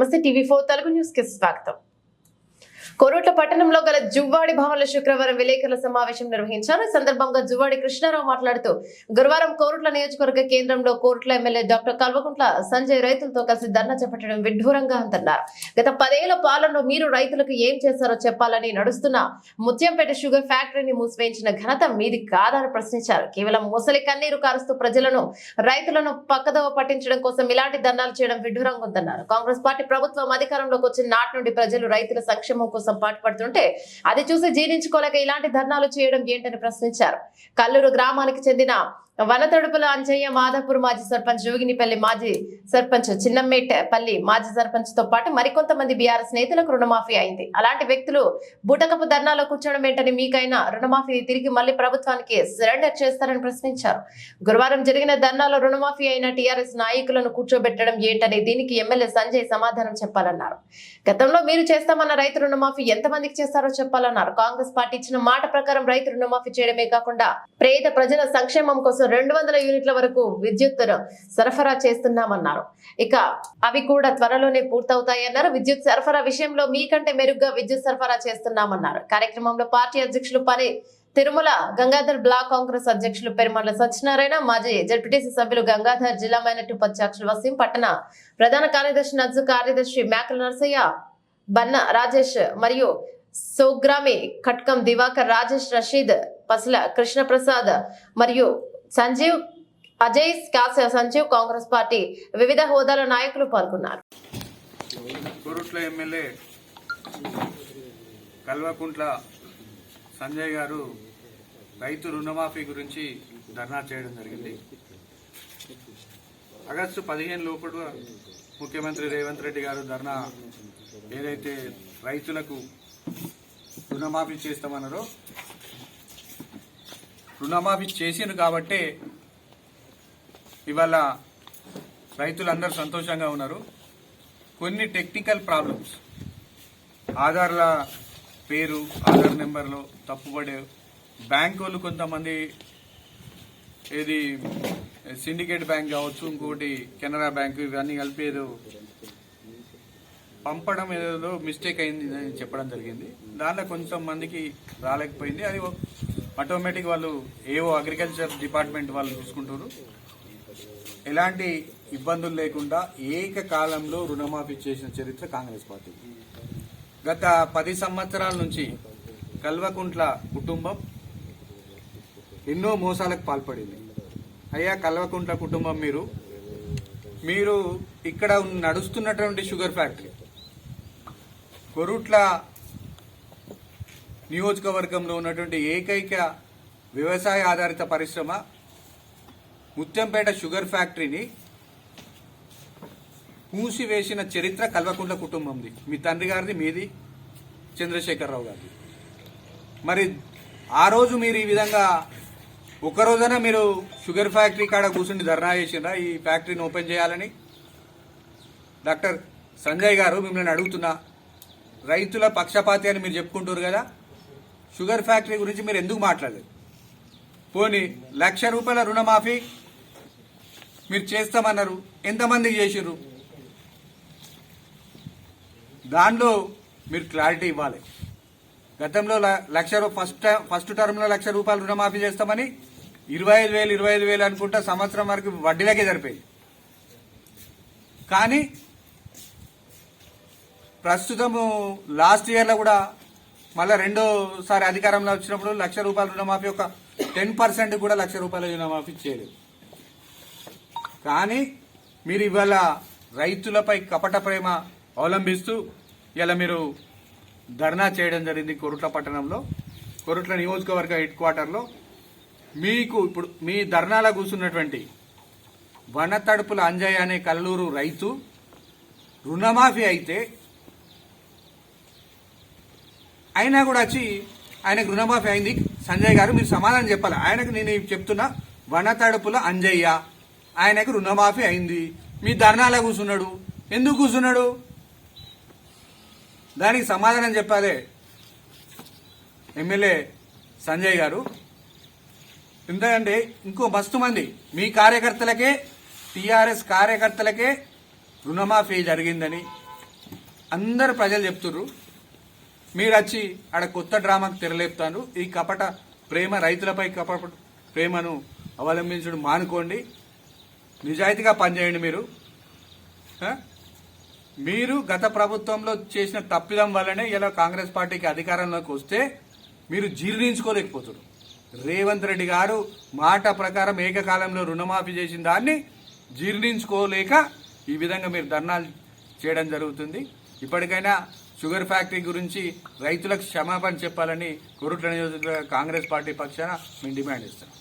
నమస్తే TV four Telugu news కి స్వాగతం కోరుట్ల పట్టణంలో గల జువ్వాడి భవన్లో శుక్రవారం విలేకరుల సమావేశం నిర్వహించారు. ఈ సందర్భంగా జువ్వాడి కృష్ణారావు మాట్లాడుతూ గురువారం కోరుట్ల నియోజకవర్గ కేంద్రంలో కోరుట్ల ఎమ్మెల్యే డాక్టర్ కల్వకుంట్ల సంజయ్ రైతులతో కలిసి ధర్నా చేపట్టడం విడ్డూరంగా అంటున్నారు గత పదేళ్ళ పాలనలో మీరు రైతులకు ఏం చేశారో చెప్పాలని నడుస్తున్న ముత్యంపేట షుగర్ ఫ్యాక్టరీని మూసివేయించిన ఘనత మీది కాదని ప్రశ్నించారు. కేవలం ముసలి కన్నీరు కారుస్తూ ప్రజలను రైతులను పక్కదవ పట్టించడం కోసం ఇలాంటి ధర్నాలు చేయడం విడ్డూరంగా ఉందన్నారు. కాంగ్రెస్ పార్టీ ప్రభుత్వం అధికారంలోకి వచ్చిన నాటి నుండి ప్రజలు రైతుల సంక్షేమం కోసం పాటుపడుతుంటే అది చూసి జీర్ణించుకోలేక ఇలాంటి ధర్నాలు చేయడం ఏంటని ప్రశ్నించారు. కల్లూరు గ్రామానికి చెందిన వనతడుపుల అంజయ్య మాధాపూర్ మాజీ సర్పంచ్ జోగినిపల్లి మాజీ సర్పంచ్ చిన్నమ్మేటపల్లి మాజీ సర్పంచ్తో పాటు మరికొంతమంది బీఆర్ఎస్ నేతలకు రుణమాఫీ అయింది. అలాంటి వ్యక్తులు బుటకపు ధర్నాలో కూర్చోవడం ఏంటని మీకైనా రుణమాఫీ తిరిగి మళ్ళీ ప్రభుత్వానికి సరెండర్ చేస్తారని ప్రశ్నించారు. గురువారం జరిగిన ధర్నాలో రుణమాఫీ అయిన టీఆర్ఎస్ నాయకులను కూర్చోబెట్టడం ఏంటని దీనికి ఎమ్మెల్యే సంజయ్ సమాధానం చెప్పాలన్నారు. గతంలో మీరు చేస్తామన్న రైతు రుణమాఫీ ఎంతమందికి చేస్తారో చెప్పాలన్నారు. కాంగ్రెస్ పార్టీ ఇచ్చిన మాట ప్రకారం రైతు రుణమాఫీ చేయడమే కాకుండా పేద ప్రజల సంక్షేమం కోసం రెండు వందల యూనిట్ల వరకు విద్యుత్ సరఫరా చేస్తున్నామన్నారు. ఇక అవి కూడా త్వరలోనే పూర్తవుతాయన్నారు విద్యుత్ సరఫరా విషయంలో మీకంటే మెరుగ్గా విద్యుత్ సరఫరా చేస్తున్నామన్నారు. కార్యక్రమంలో పార్టీ అధ్యక్షులు పని తిరుమల గంగాధర్ బ్లాక్ కాంగ్రెస్ అధ్యక్షులు పెరుమల సత్యనారాయణ మాజీ జడ్పీటీసీ సభ్యులు గంగాధర్ జిల్లా మైనట్టు ఉపాధ్యక్షులు వసీం పట్టణ ప్రధాన కార్యదర్శి నజ్జు కార్యదర్శి మేకల నరసయ్య బన్న రాజేష్ మరియు సోగ్రామి ఖట్కం దివాకర్ రాజేష్ రషీద్ పసల కృష్ణప్రసాద్ మరియు సంజీవ్ అజయ్ కాస సంజీవ్ కాంగ్రెస్ పార్టీ వివిధ హోదాల నాయకులు పాల్గొన్నారు. కోరుట్ల ఎమ్మెల్యే కల్వకుంట్ల సంజయ్ గారు రైతు రుణమాఫీ గురించి ధర్నా చేయడం జరిగింది. ఆగస్టు పదిహేను లోపల ముఖ్యమంత్రి రేవంత్ రెడ్డి గారు ధర్నా ఏదైతే రైతులకు రుణమాఫీ చేస్తామన్నారో రుణమాఫీ చేసిండు కాబట్టే ఇవాళ రైతులందరూ సంతోషంగా ఉన్నారు. కొన్ని టెక్నికల్ ప్రాబ్లమ్స్. ఆధార్ల పేరు ఆధార్ నెంబర్లో తప్పుపడే బ్యాంక్ వాళ్ళు కొంతమంది ఏది సిండికేట్ బ్యాంక్ కావచ్చు ఇంకోటి కెనరా బ్యాంక్ ఇవన్నీ కలిపి ఏదో పంపడం ఏదో మిస్టేక్ అయింది అని చెప్పడం జరిగింది. దాంట్లో కొంచెం మందికి రాలేకపోయింది. అది ఆటోమేటిక్ వాళ్ళు ఏవో అగ్రికల్చర్ డిపార్ట్మెంట్ వాళ్ళు చూసుకుంటారు. ఎలాంటి ఇబ్బందులు లేకుండా ఏకకాలంలో రుణమాఫీ చేసిన చరిత్ర కాంగ్రెస్ పార్టీ. గత పది సంవత్సరాల నుంచి కల్వకుంట్ల కుటుంబం ఎన్నో మోసాలకు పాల్పడింది. అయ్యా కల్వకుంట్ల కుటుంబం మీరు. మీరు ఇక్కడ నడుస్తున్నటువంటి షుగర్ ఫ్యాక్టరీ. కొరుట్ల నియోజకవర్గంలో ఉన్నటువంటి ఏకైక వ్యవసాయ ఆధారిత పరిశ్రమ ముత్యంపేట షుగర్ ఫ్యాక్టరీని మూసివేసిన చరిత్ర కల్వకుంట్ల కుటుంబంది. మీ తండ్రి గారిది మీది చంద్రశేఖరరావు గారిది. మరి ఆ రోజు మీరు ఈ విధంగా ఒక మీరు షుగర్ ఫ్యాక్టరీ కాడ కూర్చుని ధర్నా చేసినరా ఈ ఫ్యాక్టరీని ఓపెన్ చేయాలని? డాక్టర్ సంజయ్ గారు మిమ్మల్ని అడుగుతున్నా. రైతుల పక్షపాతి అని మీరు చెప్పుకుంటారు కదా? షుగర్ ఫ్యాక్టరీ గురించి మీరు ఎందుకు మాట్లాడలేదు? పోనీ లక్ష రూపాయల రుణమాఫీ మీరు చేస్తామన్నారు. ఎంతమందికి చేసిర్రు? దానిలో మీరు క్లారిటీ ఇవ్వాలి. గతంలో ల- లక్ష ఫస్ట్ ఫస్ట్ టర్మ్లో లక్ష రూపాయలు రుణమాఫీ చేస్తామని ఇరవై ఐదు వేలు ఇరవై ఐదు వేలు అనుకుంటా సంవత్సరం వరకు వడ్డీలకే సరిపోయింది. కానీ ప్రస్తుతము లాస్ట్ ఇయర్లో కూడా మళ్ళీ రెండోసారి అధికారంలో వచ్చినప్పుడు లక్ష రూపాయల రుణమాఫీ ఒక టెన్ పర్సెంట్ కూడా లక్ష రూపాయల రుణమాఫీ చేయలేదు. కానీ మీరు ఇవాళ రైతులపై కపట ప్రేమ అవలంబిస్తూ ఇలా మీరు ధర్నా చేయడం జరిగింది కొరుట్ల పట్టణంలో కొరుట్ల నియోజకవర్గ హెడ్ క్వార్టర్లో. మీకు ఇప్పుడు మీ ధర్నాలో కూర్చున్నటువంటి వనతడుపుల అంజయ్య అనే కల్లూరు రైతు రుణమాఫీ అయితే అయినా కూడా వచ్చి ఆయనకు రుణమాఫీ అయింది. సంజయ్ గారు మీరు సమాధానం చెప్పాలి. ఆయనకు నేను చెప్తున్నా వనతడుపుల అంజయ్య ఆయనకు రుణమాఫీ అయింది. మీ ధర్నాలో కూర్చున్నాడు. ఎందుకు కూర్చున్నాడు? దానికి సమాధానం చెప్పాలి. ఎమ్మెల్యే సంజయ్ గారు ఎందుకంటే ఇంకో మస్తు మంది మీ కార్యకర్తలకే టీఆర్ఎస్ కార్యకర్తలకే రుణమాఫీ జరిగిందని అందరు ప్రజలు చెప్తుర్రు. మీరు వచ్చి ఆడ కొత్త డ్రామాకు తెరలేపుతాను ఈ కపట ప్రేమ రైతులపై కపట ప్రేమను అవలంబించడం మానుకోండి. నిజాయితీగా పనిచేయండి మీరు. మీరు గత ప్రభుత్వంలో చేసిన తప్పిదం వల్లనే ఇలా కాంగ్రెస్ పార్టీకి అధికారంలోకి వస్తే మీరు జీర్ణించుకోలేకపోతున్నారు రేవంత్ రెడ్డి గారు మాట ప్రకారం ఏకకాలంలో రుణమాఫీ చేసిన దాన్ని జీర్ణించుకోలేక ఈ విధంగా మీరు ధర్నాలు చేయడం జరుగుతుంది. ఇప్పటికైనా షుగర్ ఫ్యాక్టరీ గురించి రైతులకు క్షమాపణ చెప్పాలని కొరుట్ల నియోజకవర్గ కాంగ్రెస్ పార్టీ పక్షాన మేము డిమాండ్ ఇస్తున్నాం